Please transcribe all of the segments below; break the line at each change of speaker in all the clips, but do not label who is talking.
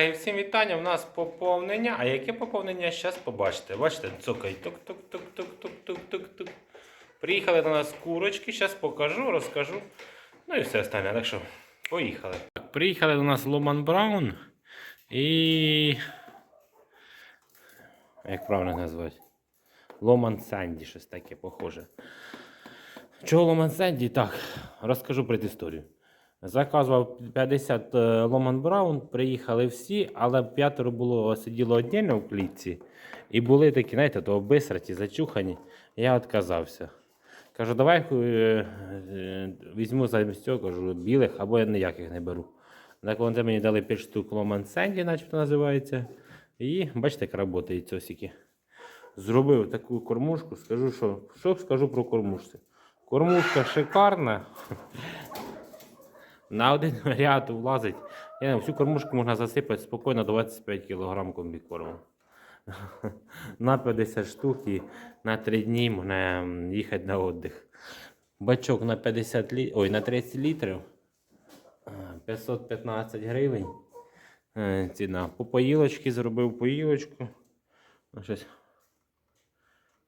І всім вітання. У нас поповнення. А яке поповнення? Зараз побачите. Бачите, цокай. Тук-тук-тук-тук-тук-тук-тук. Приїхали до нас курочки. Зараз покажу, розкажу. Ну і все остальне. Так що, поїхали. Так, приїхали до нас Ломан Браун. І. Як правильно назвати? Ломан Санді, щось таке похоже. Чого Ломан Санді? Так, розкажу про історію. Заказував 50 е, Ломан Браун, приїхали всі, але п'ятеро було сиділо віддільно в клітці. І були такі, знаєте, то обисраті, зачухані. Я відказався. Кажу, давай е, е, візьму замість цього, кажу, білих або я ніяких не беру. Так вони мені дали 5 штук Ломан Сенді, начебто називається. І бачите, як працюють цосики. Зробив таку кормушку, скажу, що, що скажу про кормушку. Кормушка шикарна. На один ряд влазить. Я не всю кормушку можна засипати спокійно 25 кг комбікорму. На 50 штук і на 3 дні можна їхати на віддих. Бачок на 50 лі... Ой, на 30 літрів. 515 гривень. Е, Ціна. По поїлочки зробив поїлочку. Ну, Щось.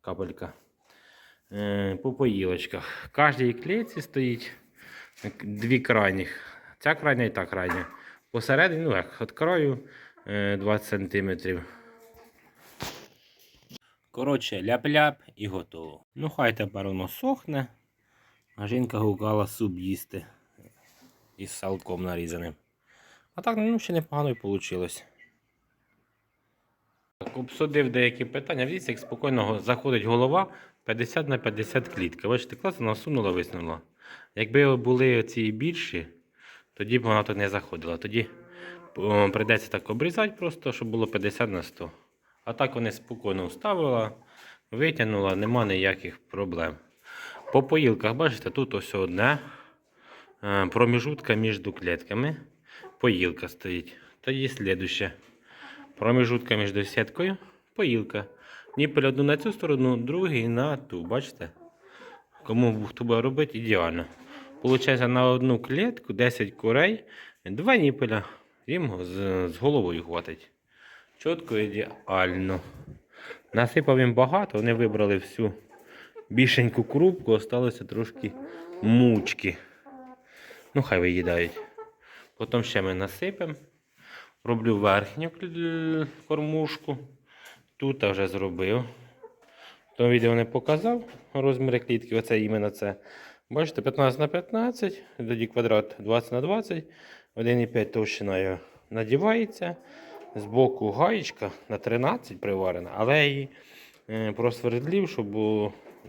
Капелька. Е, По поїлочках. Кожній клітці стоїть дві крайніх. Ця крайня і та крайня. Посередині, ну як, від краю е, 20 см. Коротше, ляп-ляп і готово. Ну, хай тепер воно сохне. А жінка гукала суп їсти із салком нарізаним. А так, ну, ще непогано і вийшло. Обсудив деякі питання. Дивіться, як спокійно заходить голова 50 на 50 клітка. Бачите, класно насунула, висунула. Якби були ці більші, тоді б вона тут не заходила. Тоді прийдеться так обрізати просто, щоб було 50 на 100. А так вони спокійно вставила, витягнула, нема ніяких проблем. По поїлках, бачите, тут ось одне е, проміжутка між клітками. Поїлка стоїть. Тоді слідуще. Проміжутка між сіткою, поїлка. Ніпель одну на цю сторону, другий на ту. Бачите? Кому буде робити, ідеально. Получається на одну клітку 10 курей, два ніпеля. Їм з, з головою хватить. Чітко ідеально. Насипав їм багато, вони вибрали всю більшеньку крупку, осталося трошки мучки. Ну, хай виїдають. Потім ще ми насипемо. Роблю верхню кормушку. Тут я вже зробив. То відео не показав розміри клітки. Оце іменно це. Бачите, 15 на 15, тоді квадрат 20 на 20, 1,5 товщина його надівається. Збоку гаєчка на 13 приварена, але її е, просвердлів, щоб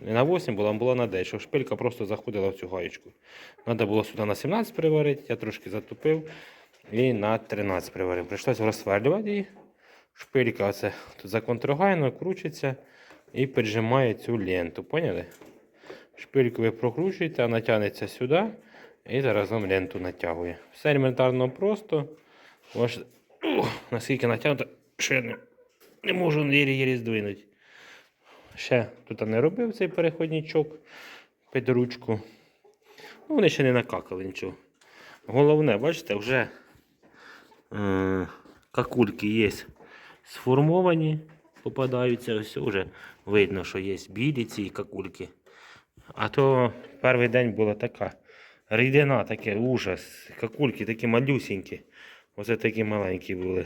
не на 8 була, а була на 10, щоб шпилька просто заходила в цю гаєчку. Треба було сюди на 17 приварити, я трошки затупив і на 13 приварив. Прийшлося розсверлювати її. Шпилька оце тут законтрогайно кручиться і піджимає цю ленту. Поняли? Шпильку ви прокручуєте, вона тягнеться сюди і заразом ленту натягує. Все елементарно просто. Ух, наскільки натягнуто, я не, не можу єрі-єрі здвинути. Ще тут не робив цей переходничок під ручку. Ну, вони ще не накакали нічого. Головне, бачите, вже е, какульки є сформовані, попадаються. Ось вже видно, що є білі ці какульки. А то перший день була така рідина, таке ужас. Какульки такі малюсінькі. Оце такі маленькі були.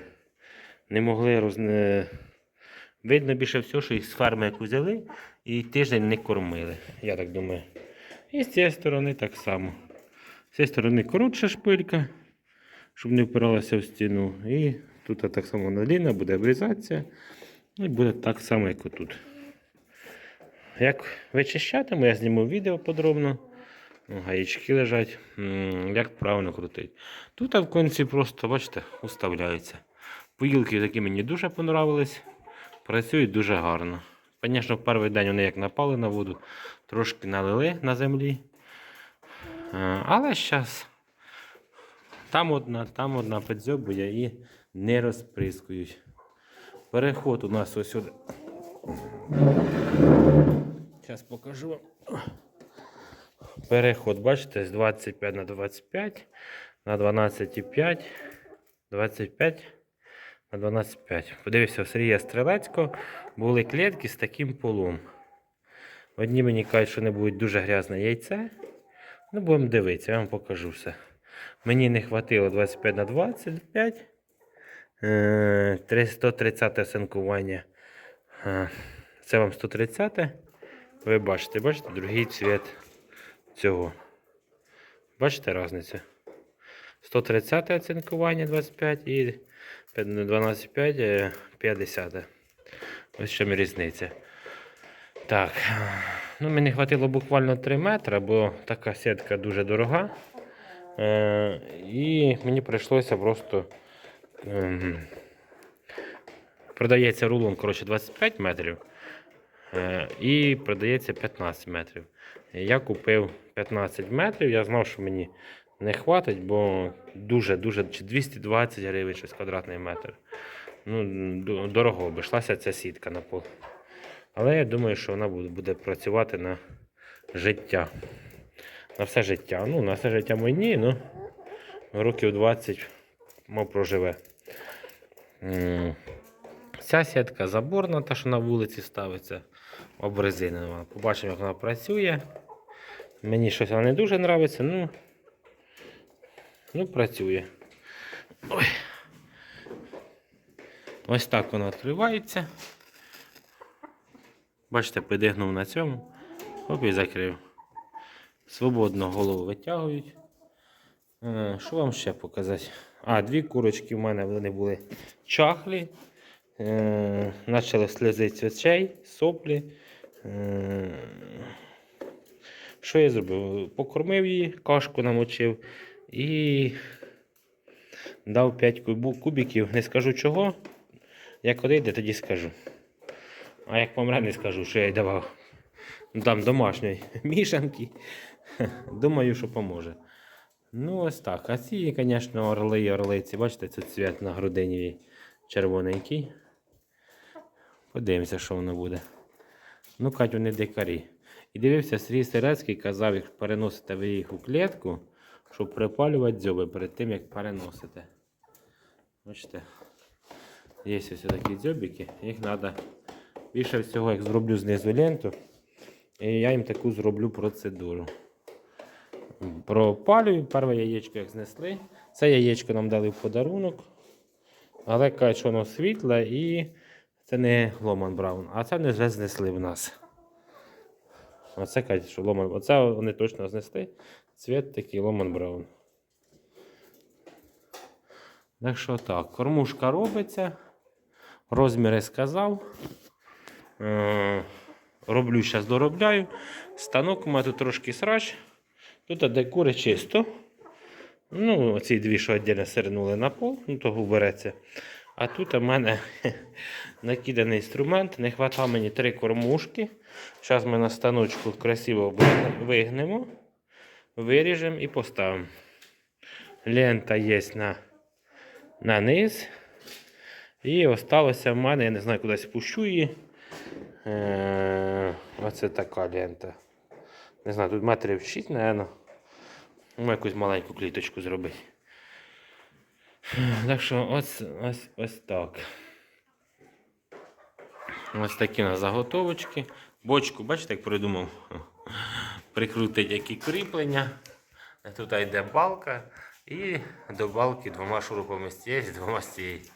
Не могли роз... Видно більше всього, що їх з ферми як взяли і тиждень не кормили. Я так думаю. І з цієї сторони так само. З цієї сторони коротша шпилька, щоб не впиралася в стіну. І тут так само наліна буде обрізатися. І буде так само, як отут. Як вичищатиму, я зніму відео подробно. Ну, Гаєчки лежать, як правильно крутити. Тут в кінці просто, бачите, уставляється. Поїлки такі мені дуже понравились. Працюють дуже гарно. Звісно, в перший день вони як напали на воду, трошки налили на землі. Е, Але зараз там одна, там одна підзьобує і не розприскують. Переход у нас ось сюди. Зараз покажу вам. Переход, бачите, з 25 на 25, на 12,5, 25, на 12,5. Подивився, у Сергія Стрелецького були клітки з таким полом. Одні мені кажуть, що не будуть дуже грязне яйце. Ну, будемо дивитися, я вам покажу все. Мені не хватило 25 на 25. Е, 130 осинкування. Е, Це вам 130. Ви бачите, бачите, другий цвіт цього. Бачите різницю? 130 оцінкування 25 і 12,5 е, 50. Ось в чому різниця. Так. Ну, мені хватило буквально 3 метри, бо така сітка дуже дорога. Е, і мені прийшлося просто. Ем, продається рулон коротше, 25 метрів. Е, і продається 15 метрів. Я купив 15 метрів, я знав, що мені не хватить, бо дуже-дуже чи 220 гривень щось квадратний метр. Ну, дорого обійшлася ця сітка на пол. Але я думаю, що вона буде, працювати на життя. На все життя. Ну, на все життя мені, ну років 20 мов проживе. Ця сітка заборна, та, що на вулиці ставиться, обрезинена. Побачимо, як вона працює. Мені щось вона не дуже подобається, ну, ну працює. Ой. Ось так вона відкривається. Бачите, придигнув на цьому. Оп, і закрив. Свободно голову витягують. Е, Що вам ще показати? А, дві курочки в мене вони були чахлі. Е, Почали сльозити з очей, соплі. Е, Що я зробив? Покормив її, кашку намочив і дав 5 кубу- кубиків. Не скажу чого. Як одійде, тоді скажу. А як помре, не скажу, що я їй давав. Там домашньої мішанки. Думаю, що поможе. Ну, ось так. А ці, звісно, орли і орлиці. Бачите, це цвіт на грудині червоненький. Подивимося, що воно буде. Ну, Кать, вони дикарі. І дивився, Сергій Сирецький казав, як переносите ви їх у клітку, щоб припалювати дзьоби перед тим, як переносите. Бачите, є ось такі дзьобики, їх треба більше всього, як зроблю знизу ленту, і я їм таку зроблю процедуру. Пропалюю, перше яєчко як знесли. Це яєчко нам дали в подарунок. Але кажуть, що воно світле і це не Ломан Браун, а це вони вже знесли в нас. Оце кажуть, що Ломан Оце вони точно знесли. Цвіт такий Ломан Браун. Так що так, кормушка робиться. Розміри сказав. Е, Роблю зараз доробляю. Станок у мене тут трошки срач. Тут де кури чисто. Ну, оці дві, що віддільно сирнули на пол, ну того береться. А тут у мене накиданий інструмент, не вистачає мені три кормушки. Зараз ми на станочку красиво вигнемо, виріжемо і поставимо. Лента є на, на низ. І осталося в мене, я не знаю, кудись пущу її. Е, оце така лента. Не знаю, тут метрів 6, мабуть. Ну, якусь маленьку кліточку зробити. Так що ось, ось, ось так. Ось такі у нас заготовочки. Бочку, бачите, як придумав? Прикрутить які кріплення. Тут йде балка. І до балки двома шурупами з цієї, двома з цієї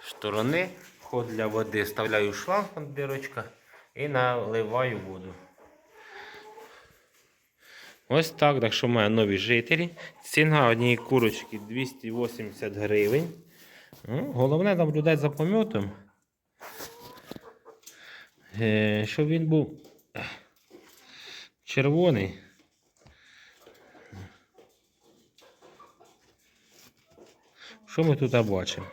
сторони. Вход для води вставляю шланг, дирочка, і наливаю воду. Ось так, так що має нові жителі. Ціна однієї курочки 280 гривень. Ну, головне наблюдати за помітом. Е, щоб він був червоний. Що ми тут бачимо?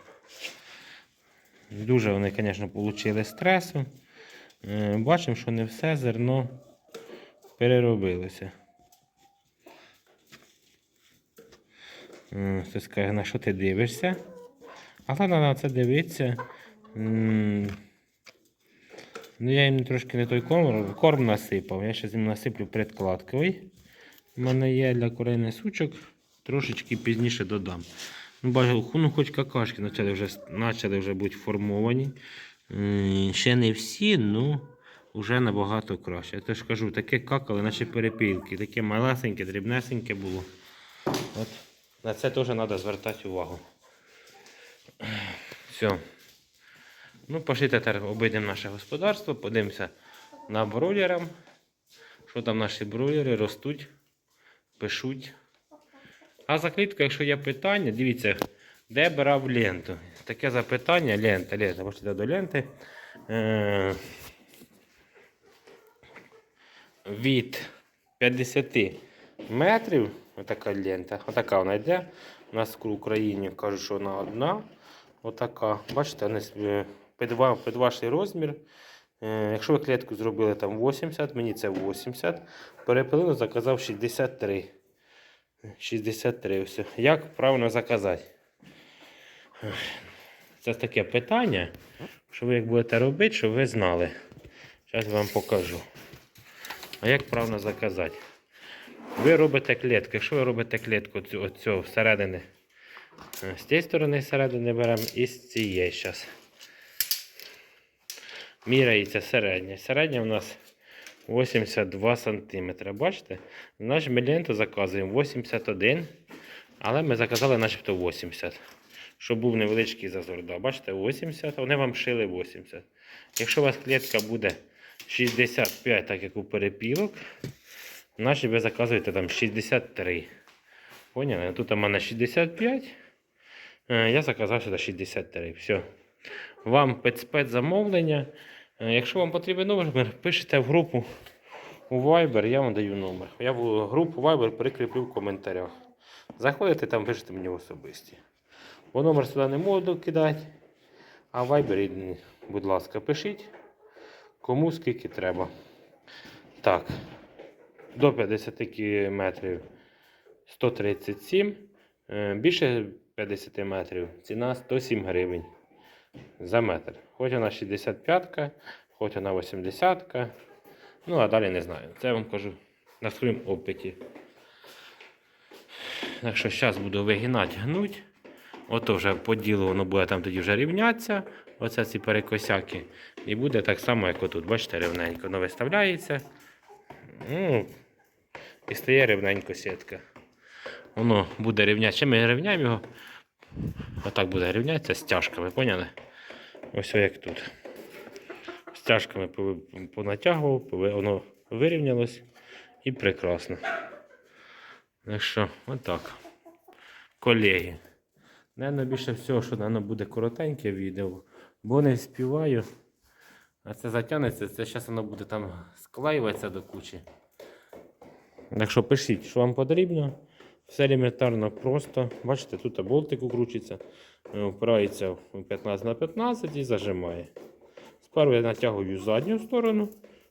Дуже вони, звісно, отримали стресу. Е, Бачимо, що не все зерно переробилося. Хтось каже, на що ти дивишся? А ладно, на це дивитися. Ну, я їм трошки не той корм, корм насипав. Я зараз їм насиплю предкладковий. У мене є для курей сучок, трошечки пізніше додам. Ну, бачу, ну, хоч какашки почали вже, почали вже бути формовані. Ще не всі, ну вже набагато краще. Я теж кажу, таке какали, наче перепілки, таке малесеньке, дрібнесеньке було. От. На це теж треба звертати увагу. Все. Ну, пошли тепер обійдемо наше господарство, подивимося на бройлерам. Що там наші бройлери ростуть, пишуть. А за клітку, якщо є питання, дивіться, де брав ленту. Таке запитання, лента, лента, пошли до ленти. Е- від 50 метрів, отака лента, отака вона йде. У нас в Україні кажуть, що вона одна. Отака. Бачите, під, ва- під ваш розмір. Е, Якщо ви клітку зробили там 80, мені це 80. Перепилину заказав 63. 63. Все. Як правильно заказати? Це таке питання, що ви як будете робити, щоб ви знали. Зараз вам покажу. А як правильно заказати? Ви робите клітку. Якщо ви робите клітку цю, всередини, е, з цієї сторони всередини беремо і з цієї зараз. Міряється середня. Середня у нас 82 см. Бачите? Наш ми ленту заказуємо 81, але ми заказали начебто 80. Щоб був невеличкий зазор. Да, бачите, 80, вони вам шили 80. Якщо у вас клітка буде 65, так як у перепілок, наші ви заказуєте там 63. Поняли? Тут у мене 65. е, Я заказав сюди 63. Все. Вам спецзамовлення. Е, Якщо вам потрібен номер, пишете в групу у Viber, я вам даю номер. Я в групу Viber прикріплю в коментарях. Заходите там, пишете мені особисті. Бо номер сюди не можу кидати. А в Viber, будь ласка, пишіть. Кому скільки треба. Так. До 50 метрів 137. Е, Більше 50 метрів ціна 107 гривень за метр. Хоч вона 65, хоч вона 80. Ну, а далі не знаю. Це я вам кажу на своєму опиті. Так що зараз буду вигинати, гнуть. Ото вже по ділу воно буде там тоді вже рівнятися. Оце ці перекосяки. І буде так само, як отут. Бачите, рівненько. Воно виставляється. Ну, і стає рівненько сітка. Воно буде рівнятися. Ще ми рівняємо його. Отак буде рівнятися стяжками, поняли? Ось як тут. Стяжками понатягував, воно вирівнялось і прекрасно. Так що, отак. Колеги. Наверно, більше всього, що воно буде коротеньке відео, бо не співаю. А це затягнеться, це зараз воно буде там склеюватися до кучі. Так що пишіть, що вам потрібно. Все елементарно просто. Бачите, тут болтик укручується, е, впирається в 15 на 15 і зажимає. Спершу я натягую задню сторону,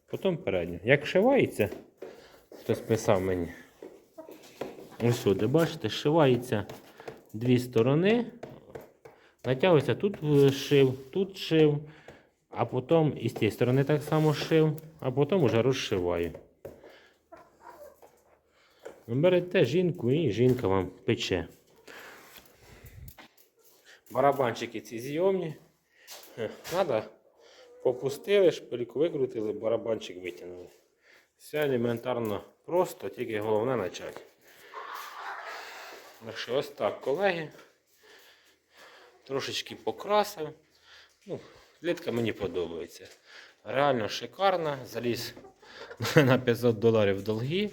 потім передню. Як шивається, хтось писав мені. Ось сюди, бачите, шивається дві сторони. Натягується тут шив, тут шив, а потім і з цієї сторони так само шив, а потім вже розшиваю. Берете жінку і жінка вам пече. Барабанчики ці зйомні. Надо попустили, шпильку викрутили, барабанчик витягнули. Все елементарно просто, тільки головне почати. Так ось так, колеги. Трошечки покрасив. Ну, клітка мені подобається. Реально шикарна. Заліз на 500 доларів долги.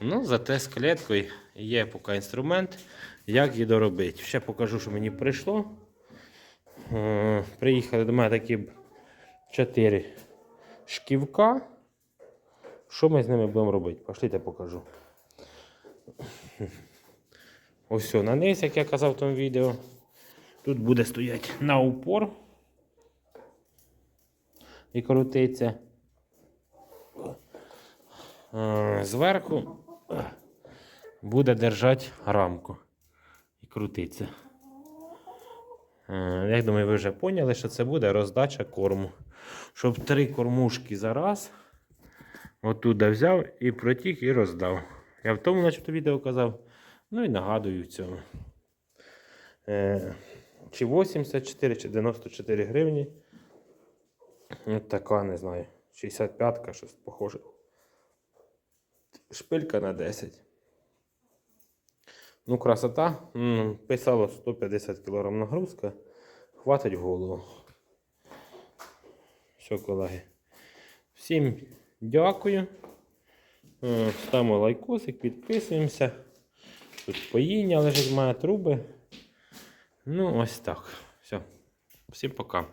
Ну, зате з кліткою є поки інструмент, як її доробити. Ще покажу, що мені прийшло. Е, Приїхали до мене такі 4 шківка. Що ми з ними будемо робити? Пошліть, покажу. Ось на низ, як я казав в тому відео. Тут буде стояти на упор і крутиться. Е, Зверху буде держати рамку і крутиться. Е, Я думаю, ви вже поняли, що це буде роздача корму. Щоб три кормушки за раз отуда взяв і протік і роздав. Я в тому начебто відео казав. Ну і нагадую в цьому. Е, чи 84, чи 94 гривні. От така, не знаю. 65-ка, щось похоже. Шпилька на 10. Ну, красота. Писало 150 кг нагрузка. Хватить голову. Все, колеги. Всім дякую. Е, Ставимо лайкосик, підписуємося. Тут поїння лежить, має труби. Ну, ось так. Все. Всім пока.